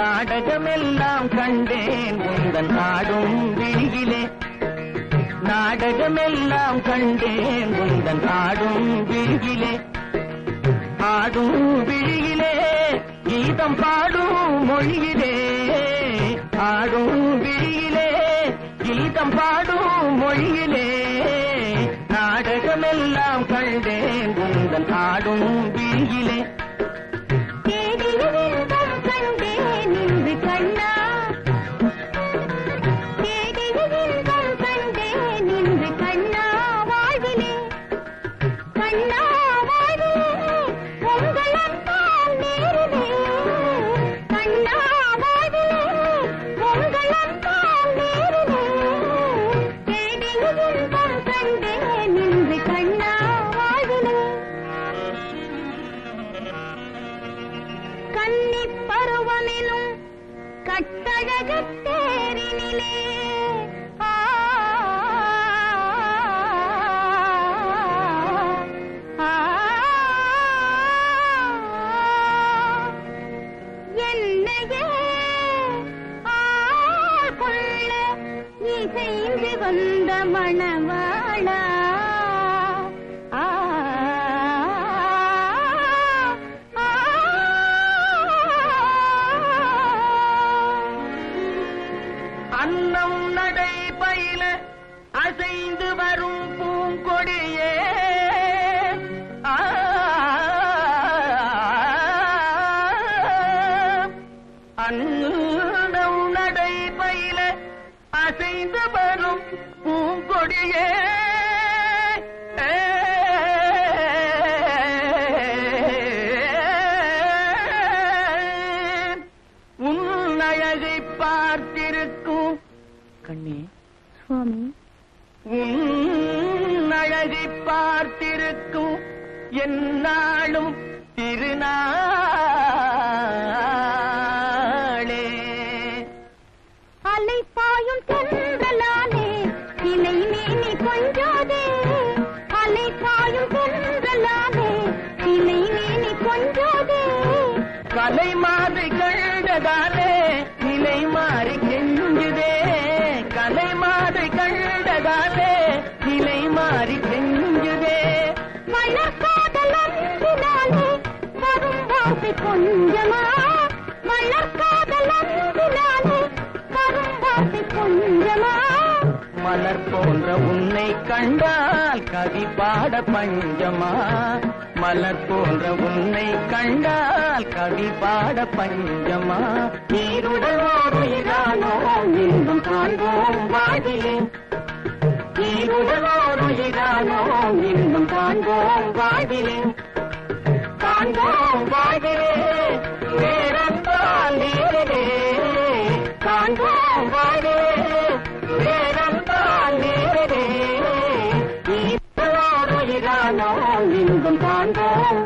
நாடகமெல்லாம் கண்டேன். உந்தன் ஆடும் விழியிலே. நாடகமெல்லாம் கண்டேன். உந்தன் ஆடும் விழியிலே. ஆடும் விழியிலே. கீதம் பாடும் மொழியிலே. ஆடும் விழியிலே. கீதம் பாடும் மொழியிலே. நாடகமெல்லாம் கண்டேன். உந்தன் ஆடும் விழியிலே. கட்டழகத் தேரினிலே ஆ, ஆ, இசைந்து வந்த மணவாளா. நடை பயில அசைந்து வரும் பூங்கொடியே. ஆ, அன்னம் நடை பயில அசைந்து வரும் பூங்கொடியே. உன் அழகை பார்த்திருக்கும் கண்ணே. சுவாமி. அழகை பார்த்திருக்கும் என்னாலும் திருநாளே. அலை பாயும் தென்றலானே இலை மேனி கொஞ்சாதே. அலை பாயும் தென்றலானே இலை மேனி கொஞ்சாதே. கலை மாதை கண்டதாலே நிலை மாறி கெஞ்சுதே கொஞ்சமா மலர்காதல் அன்பினாலே வரும் வாசை கொஞ்சமா. மலர் போன்ற உன்னை கண்டால் கவி பாட பஞ்சமா? மலர் போன்ற உன்னை கண்டால் கவி பாட பஞ்சமா? நீருடல் ஓடுகிறானோ இன்பம் காண்போம் வாதிலே நீருடல் இன்பம் காண்போம் வாதிலே நீரோடுகிறானோ இன்பம் காண்போம்